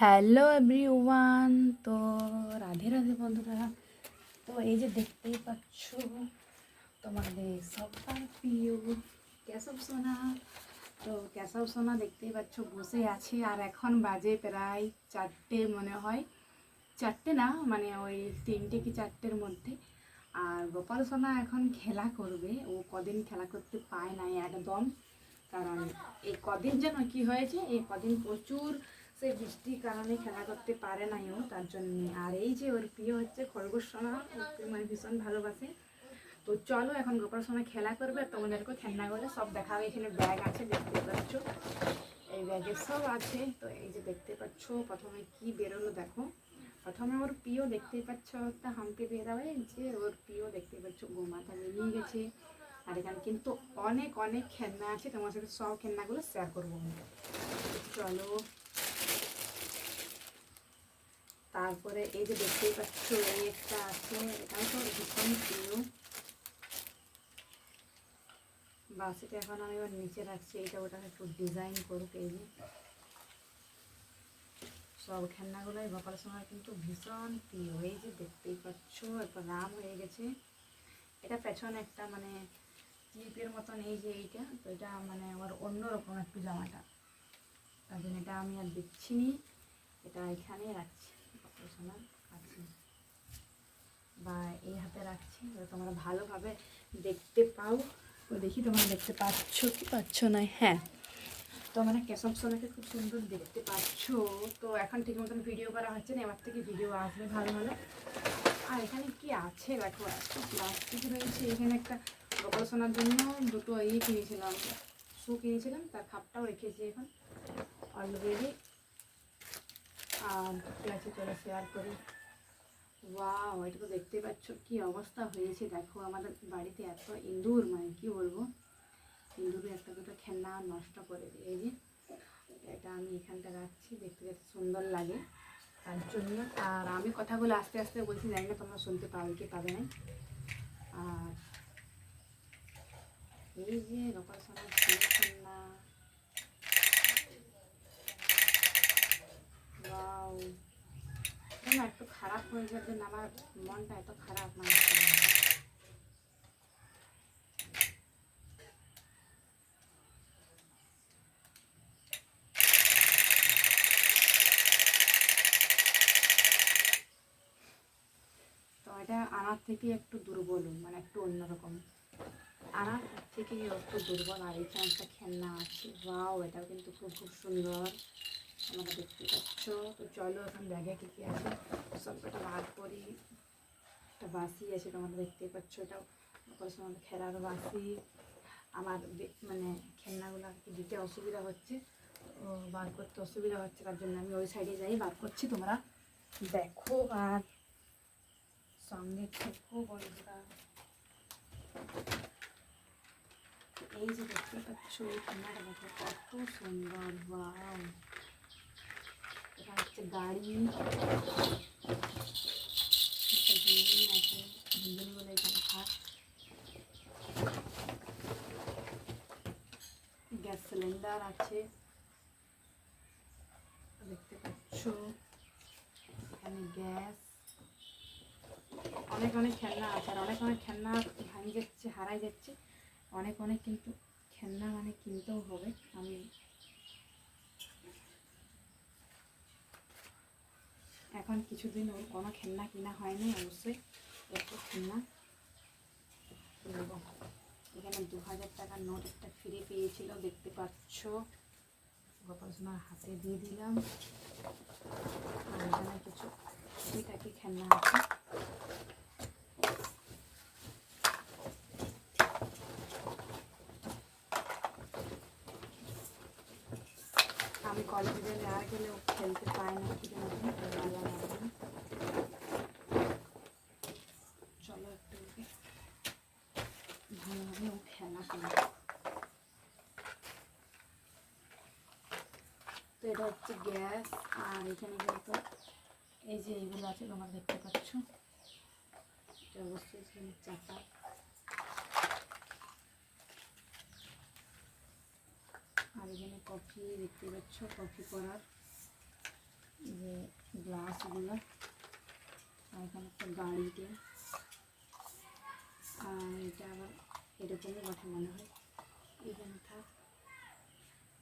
Hello everyone. তো রাধে রাধে বন্ধুরা। তো এই যে দেখতেই পাচ্ছ, তোমাদের সবার প্রিয় কেশব সোনা। তো কেশব সোনা দেখতেই পাচ্ছ বসে আছে, আর এখন বাজে প্রায় চারটে মনে হয়। চারটে না মানে ওই তিনটে কি চারটের মধ্যে। আর গোপাল সোনা এখন খেলা করবে। ও কদিন খেলা করতে পায় নাই একদম। কারণ এই কদিন যেন কি হয়েছে, এই কদিন প্রচুর সেই বৃষ্টির কারণে খেলা করতে পারে নাই ও তার জন্য। আর এই যে ওর প্রিয় হচ্ছে খরগোশ সোনা মানে ভীষণ ভালোবাসে। তো চলো, এখন গোপাল সোনা খেলা করবে আর তোমাদেরকে খেলনা করে সব দেখাবে, এখানে ব্যাগ আছে, দেখতে পাচ্ছ। এই ব্যাগে সব আছে। তো এই যে দেখতে পাচ্ছ, প্রথমে কি বেরোলো দেখো। প্রথমে ওর প্রিয় দেখতেই পাচ্ছ, একটা হাম্পি বেরাবে যে ওর প্রিয় দেখতে পাচ্ছ, গোমাতা বেরিয়ে গেছে। আর এখানে কিন্তু অনেক অনেক খেলনা আছে। তোমার সাথে সব খেলনাগুলো শেয়ার করব চলো। তারপরে এই যে দেখতেই পাচ্ছ, এই একটা আছে, এটাও তো ভীষণ প্রিয়। বাস, এটা এখন আমি এবার নিচে রাখছি এটা ওটা একটু ডিজাইন করুক, এই যে। সব খেলনাগুলোই বকার সময় কিন্তু ভীষণ প্রিয়, এই যে দেখতেই পাচ্ছ একটা রাম হয়ে গেছে। এটা পেছনে একটা মানে ক্লিপের মতন এই যে এইটা, তো এটা মানে আমার অন্যরকম একটু জামাটা। তার জন্য এটা আমি আর দিচ্ছি নি, এটা এখানেই রাখছি। সোনার কাছে বা এই হাতে রাখছি যাতে তোমরা ভালোভাবে দেখতে পাও। তো দেখি তোমরা দেখতে পাচ্ছ কি পাচ্ছ না? হ্যাঁ। তো মানে কেশব সোনাকে খুব সুন্দর দেখতে পাচ্ছ। তো এখন ঠিক মতন ভিডিও করা হচ্ছে না, এবার থেকে ভিডিও আসবে ভালো ভালো আর এখানে কি আছে? দেখো, এত প্লাস্টিক রয়েছে। এখানে একটা গোপাল সোনার জন্য দুটো ইয়ে কিনেছিলাম। শু কিনেছিলাম, তার খাপটাও রেখেছি এখন। অলরেডি আর ঠিক আছে শেয়ার করি। ওয়াও এটা তো দেখতে পাচ্ছ কি অবস্থা হয়েছে। দেখো, আমাদের বাড়িতে এত ইঁদুর মানে কি বলব? ইঁদুরে একটা দুটো খেলনা নষ্ট করে দিয়ে যে, এটা আমি এখানটা রাখছি, দেখতে দেখতে সুন্দর লাগে। তার জন্য, আর আমি কথাগুলো আস্তে আস্তে বলছি, জানি না তোমরা শুনতে পাবে কি পাবে না। আর এই যে রকম সময় খেলনা ওয়াও না একটু খারাপ হয়ে যাবে না, আমার মনটা এত খারাপ মানে তো এটা আনার থেকে একটু দুর্বল মানে একটু অন্যরকম। আনার থেকে একটু দুর্বল, আর এখানে একটা খেলনা আছে। ওয়াও, এটাও কিন্তু খুব খুব সুন্দর। তোমরা দেখতে পাচ্ছ। তো চলো এখন ব্যাগে কী কী আছে। সব কটা বার করি। একটা বাসি আছে তোমরা দেখতে পাচ্ছ। এটাও পড়াশোনার খেলার বাসি। আমার মানে খেলনাগুলো আর কি দিতে অসুবিধা হচ্ছে। বার করতে অসুবিধা হচ্ছে, তার জন্য আমি ওই সাইডে যাই। বার করছি, তোমরা দেখো আর সঙ্গে থেকো বন্ধুরা। এই যে দেখতে পাচ্ছ, এই খেলনাটা দেখো, কত সুন্দর ওয়াও গাড়ি একটা বিল্ডিং আছে গ্যাস সিলিন্ডার আছে দেখতে পাচ্ছ এখানে গ্যাস অনেক অনেক খেলনা আছে আর অনেক অনেক খেলনা ভাঙে যাচ্ছে হারাই যাচ্ছে অনেক অনেক কিন্তু খেলনা মানে কিনতেও হবে আমি এখন কিছুদিন ওর কোনো খেলনা কিনা হয়নি, অবশ্যই একটু খেলনা এখানে দু হাজার টাকার নোট একটা ফিরে পেয়েছিল, দেখতে পাচ্ছ। গোপাল সোনার হাতে দিয়ে দিলাম। আর এখানে কিছু খেলনা আছে। আর গেলে ও খেলতে পায় না না। চলো একটু ভালোভাবে ও খেলা করে তো এটা হচ্ছে গ্যাস, আর এখানে কিন্তু এই যে এইগুলো আছে, তোমরা দেখতে পাচ্ছ অবশ্যই চাপা আর এখানে কফি, দেখতে পাচ্ছ, কফি করার যে গ্লাসগুলো। আর এখানে একটা গাড়িতে আর এটা আবার এরকমই কথা মনে হয়। এখানে থাক।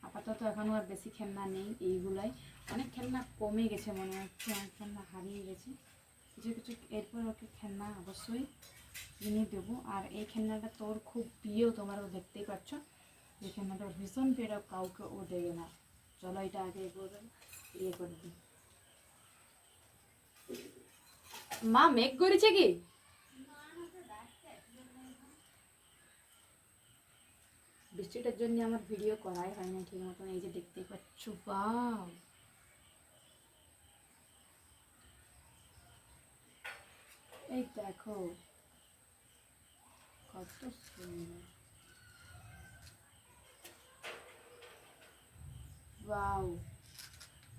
আপাতত এখনও আর বেশি খেলনা নেই এইগুলাই। অনেক খেলনা কমে গেছে মনে হচ্ছে, অনেক খেলনা হারিয়ে গেছে। কিছু কিছু এরপর ওকে খেলনা অবশ্যই কিনে দেবো। আর এই খেলনাটা তোর খুব প্রিয়, তোমরাও দেখতেই পাচ্ছ। এই খেলনাটা ভীষণ প্রিয় কাউকে ও দেবে না। চলো এটা আগে করে ইয়ে করে দিই মা, মেঘ করেছে কি? বৃষ্টিটার জন্য আমার ভিডিও করাই হয় না ঠিক মতন, এই যে দেখতেই পাচ্ছ বাও এই দেখো, কত সুন্দর। বাও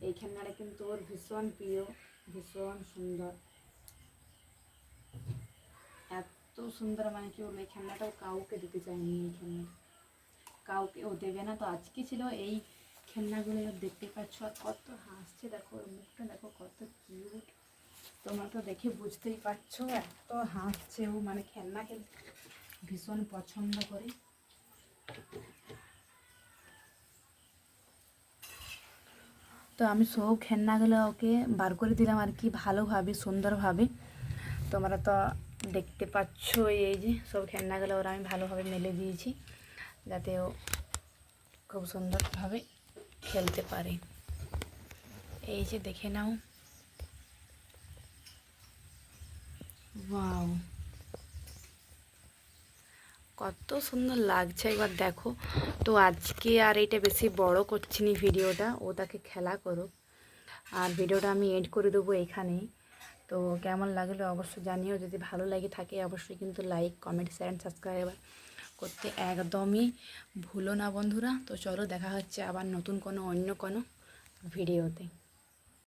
এই খেলনাটা কিন্তু ওর ভীষণ প্রিয়, ভীষণ সুন্দর। এত সুন্দর মানে কি ওর এই খেলনাটাও কাউকে দিতে চায়নি এই খেলনাটা। কাউকে ও দেবে না তো, আজকে ছিল এই খেলনাগুলো দেখতে পাচ্ছ, আর কত হাসছে, দেখো মুখটা দেখো, কত কিউট তোমরা তো দেখে বুঝতেই পারছ, এত হাসছে ও মানে খেলনা খেলতে ভীষণ পছন্দ করে। তো আমি সব খেলনাগুলো ওকে বার করে দিলাম আর কি ভালোভাবে, সুন্দরভাবে। তোমরা তো দেখতে পাচ্ছ এই যে সব খেলনাগুলো ওরা আমি ভালোভাবে মেলে দিয়েছি, যাতে ও খুব সুন্দরভাবে খেলতে পারে। এই যে দেখে নাও। ওয়াও। কত সুন্দর লাগছে, একবার দেখো। তো আজকে আর এটা বেশি বড় করছি নি ভিডিওটা ও তাকে খেলা করুক। আর ভিডিওটা আমি এড করে দেবো এখানেই। তো কেমন লাগল অবশ্যই জানিও, যদি ভালো লাগে থাকে অবশ্যই কিন্তু like comment share and subscribe করতে একদমই ভুলো না বন্ধুরা। তো চলো দেখা হচ্ছে আবার নতুন কোনো, অন্য কোনো ভিডিওতে।